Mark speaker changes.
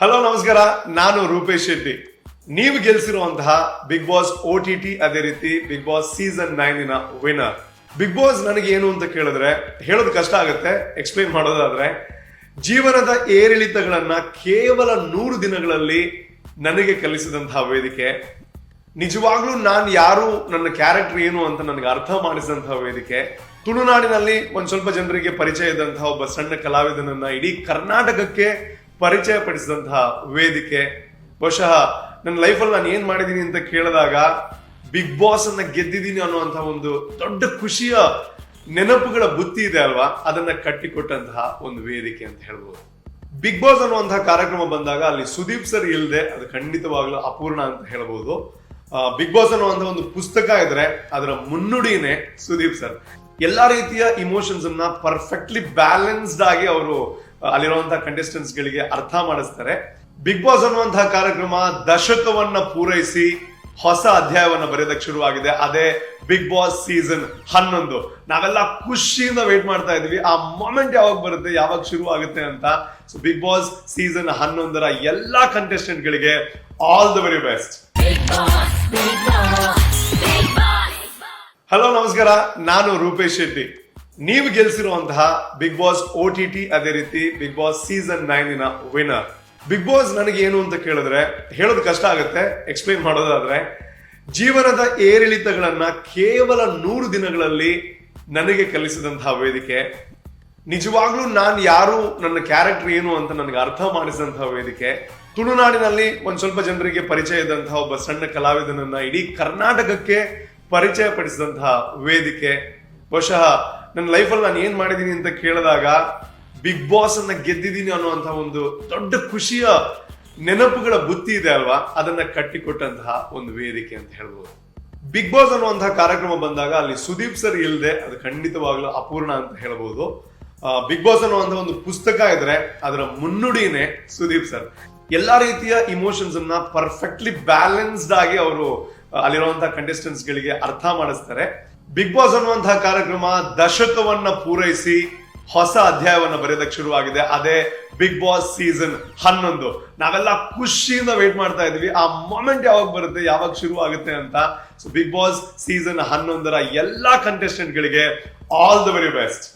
Speaker 1: Hello, ನಮಸ್ಕಾರ. ನಾನು ರೂಪೇಶ್ ಶೆಟ್ಟಿ. ನೀವು ಗೆಲ್ಸಿರುವಂತಹ big boss O T T ಅದೇ ರೀತಿ ಬಿಗ್ ಬಾಸ್ ಸೀಸನ್ ನೈನಿನ ವಿನರ್ ಬಿಗ್ ಬಾಸ್ ನನಗೆ ಏನು ಅಂತ ಕೇಳಿದ್ರೆ, ಹೇಳೋದು ಕಷ್ಟ ಆಗುತ್ತೆ ಎಕ್ಸ್ಪ್ಲೈನ್ ಮಾಡೋದಾದ್ರೆ, ಜೀವನದ ಏರಿಳಿತಗಳನ್ನ ಕೇವಲ ನೂರು ದಿನಗಳಲ್ಲಿ ನನಗೆ ಕಲಿಸಿದಂತಹ ವೇದಿಕೆ, ನಿಜವಾಗ್ಲೂ ನಾನು ಯಾರು, ನನ್ನ ಕ್ಯಾರೆಕ್ಟರ್ ಏನು ಅಂತ ನನಗೆ ಅರ್ಥ ಮಾಡಿಸಿದಂತಹ ವೇದಿಕೆ, ತುಳುನಾಡಿನಲ್ಲಿ ಒಂದ್ ಸ್ವಲ್ಪ ಜನರಿಗೆ ಪರಿಚಯ ಇದ್ದಂತಹ ಒಬ್ಬ ಸಣ್ಣ ಕಲಾವಿದನನ್ನ ಇಡೀ ಕರ್ನಾಟಕಕ್ಕೆ ಪರಿಚಯ ಪಡಿಸಿದಂತಹ ವೇದಿಕೆ. ಬಹುಶಃ ನನ್ನ ಲೈಫಲ್ಲಿ ನಾನು ಏನು ಮಾಡಿದ್ದೀನಿ ಅಂತ ಕೇಳಿದಾಗ ಬಿಗ್ ಬಾಸ್ ಅನ್ನ ಗೆದ್ದಿದ್ದೀನಿ ಅನ್ನುವಂತಹ ಒಂದು ದೊಡ್ಡ ಖುಷಿಯ ನೆನಪುಗಳ ಬುತ್ತಿ ಇದೆ ಅಲ್ವಾ? ಅದನ್ನ ಕಟ್ಟಿಕೊಟ್ಟಂತಹ ಒಂದು ವೇದಿಕೆ ಅಂತ ಹೇಳ್ಬೋದು. ಬಿಗ್ ಬಾಸ್ ಅನ್ನುವಂತಹ ಕಾರ್ಯಕ್ರಮ ಬಂದಾಗ ಅಲ್ಲಿ ಸುದೀಪ್ ಸರ್ ಇಲ್ಲದೆ ಅದು ಖಂಡಿತವಾಗ್ಲೂ ಅಪೂರ್ಣ ಅಂತ ಹೇಳ್ಬೋದು. ಬಿಗ್ ಬಾಸ್ ಅನ್ನುವಂಥ ಒಂದು ಪುಸ್ತಕ ಇದ್ರೆ ಅದರ ಮುನ್ನುಡಿನೇ ಸುದೀಪ್ ಸರ್. ಎಲ್ಲಾ ರೀತಿಯ ಇಮೋಷನ್ಸ್ ಅನ್ನ ಪರ್ಫೆಕ್ಟ್ಲಿ ಬ್ಯಾಲೆನ್ಸ್ಡ್ ಆಗಿ ಅವರು ಅಲ್ಲಿರುವಂತಹ ಕಂಟೆಸ್ಟೆಂಟ್ಸ್ ಗಳಿಗೆ ಅರ್ಥ ಮಾಡಿಸ್ತಾರೆ. ಬಿಗ್ ಬಾಸ್ ಅನ್ನುವಂತಹ ಕಾರ್ಯಕ್ರಮ ದಶಕವನ್ನ ಪೂರೈಸಿ ಹೊಸ ಅಧ್ಯಾಯವನ್ನ ಬರೆಯೋದಕ್ಕೆ ಶುರುವಾಗಿದೆ. ಅದೇ ಬಿಗ್ ಬಾಸ್ ಸೀಸನ್ ಹನ್ನೊಂದು. ನಾವೆಲ್ಲ ಖುಷಿಯಿಂದ ವೇಟ್ ಮಾಡ್ತಾ ಇದೀವಿ ಆ ಮೊಮೆಂಟ್ ಯಾವಾಗ ಬರುತ್ತೆ, ಯಾವಾಗ ಶುರು ಆಗುತ್ತೆ ಅಂತ. ಸೊ ಬಿಗ್ ಬಾಸ್ ಸೀಸನ್ ಹನ್ನೊಂದರ ಎಲ್ಲಾ ಕಂಟೆಸ್ಟೆಂಟ್ ಗಳಿಗೆ all the very best hello ನಮಸ್ಕಾರ. ನಾನು ರೂಪೇಶ್ ಶೆಟ್ಟಿ. ನೀವು ಗೆಲ್ಸಿರುವಂತಹ big boss O T T ಅದೇ ರೀತಿ ಬಿಗ್ ಬಾಸ್ ಸೀಸನ್ ನೈನಿನ ವಿನರ್ ಬಿಗ್ ಬಾಸ್ ನನಗೆ ಏನು ಅಂತ ಕೇಳಿದ್ರೆ, ಹೇಳೋದು ಕಷ್ಟ ಆಗುತ್ತೆ ಎಕ್ಸ್ಪ್ಲೈನ್ ಮಾಡೋದಾದ್ರೆ, ಜೀವನದ ಏರಿಳಿತಗಳನ್ನ ಕೇವಲ ನೂರು ದಿನಗಳಲ್ಲಿ ನನಗೆ ಕಲಿಸಿದಂತಹ ವೇದಿಕೆ, ನಿಜವಾಗ್ಲೂ ನಾನು ಯಾರು, ನನ್ನ ಕ್ಯಾರೆಕ್ಟರ್ ಏನು ಅಂತ ನನಗೆ ಅರ್ಥ ಮಾಡಿಸಿದಂತಹ ವೇದಿಕೆ, ತುಳುನಾಡಿನಲ್ಲಿ ಒಂದ್ ಸ್ವಲ್ಪ ಜನರಿಗೆ ಪರಿಚಯ ಇದ್ದಂತಹ ಒಬ್ಬ ಸಣ್ಣ ಕಲಾವಿದನನ್ನ ಇಡೀ ಕರ್ನಾಟಕಕ್ಕೆ ಪರಿಚಯ ಪಡಿಸಿದಂತಹ ವೇದಿಕೆ. ಬಹುಶಃ ನನ್ನ ಲೈಫಲ್ಲಿ ನಾನು ಏನು ಮಾಡಿದ್ದೀನಿ ಅಂತ ಕೇಳಿದಾಗ ಬಿಗ್ ಬಾಸ್ ಅನ್ನ ಗೆದ್ದಿದ್ದೀನಿ ಅನ್ನುವಂಥ ಒಂದು ದೊಡ್ಡ ಖುಷಿಯ ನೆನಪುಗಳ ಬುತ್ತಿ ಇದೆ ಅಲ್ವಾ? ಅದನ್ನ ಕಟ್ಟಿಕೊಟ್ಟಂತಹ ಒಂದು ವೇದಿಕೆ ಅಂತ ಹೇಳ್ಬೋದು. ಬಿಗ್ ಬಾಸ್ ಅನ್ನುವಂಥ ಕಾರ್ಯಕ್ರಮ ಬಂದಾಗ ಅಲ್ಲಿ ಸುದೀಪ್ ಸರ್ ಇಲ್ಲದೆ ಅದು ಖಂಡಿತವಾಗ್ಲೂ ಅಪೂರ್ಣ ಅಂತ ಹೇಳ್ಬೋದು. ಬಿಗ್ ಬಾಸ್ ಅನ್ನುವಂಥ ಒಂದು ಪುಸ್ತಕ ಇದ್ರೆ ಅದರ ಮುನ್ನುಡಿನೇ ಸುದೀಪ್ ಸರ್. ಎಲ್ಲಾ ರೀತಿಯ ಇಮೋಷನ್ಸ್ ಅನ್ನ ಪರ್ಫೆಕ್ಟ್ಲಿ ಬ್ಯಾಲೆನ್ಸ್ಡ್ ಆಗಿ ಅವರು ಅಲ್ಲಿರುವಂತಹ ಕಂಟೆಸ್ಟೆಂಟ್ಸ್ ಗಳಿಗೆ ಅರ್ಥ ಮಾಡಿಸ್ತಾರೆ. ಬಿಗ್ ಬಾಸ್ ಅನ್ನುವಂತಹ ಕಾರ್ಯಕ್ರಮ ದಶಕವನ್ನ ಪೂರೈಸಿ ಹೊಸ ಅಧ್ಯಾಯವನ್ನು ಬರೆಯೋದಕ್ಕೆ ಶುರುವಾಗಿದೆ. ಅದೇ ಬಿಗ್ ಬಾಸ್ ಸೀಸನ್ ಹನ್ನೊಂದು. ನಾವೆಲ್ಲ ಖುಷಿಯಿಂದ ವೇಟ್ ಮಾಡ್ತಾ ಇದ್ವಿ ಆ ಮೊಮೆಂಟ್ ಯಾವಾಗ ಬರುತ್ತೆ, ಯಾವಾಗ ಶುರು ಆಗುತ್ತೆ ಅಂತ. ಸೊ ಬಿಗ್ ಬಾಸ್ ಸೀಸನ್ ಹನ್ನೊಂದರ ಎಲ್ಲಾ ಕಂಟೆಸ್ಟೆಂಟ್ ಗಳಿಗೆ ಆಲ್ ದ ವೆರಿ ಬೆಸ್ಟ್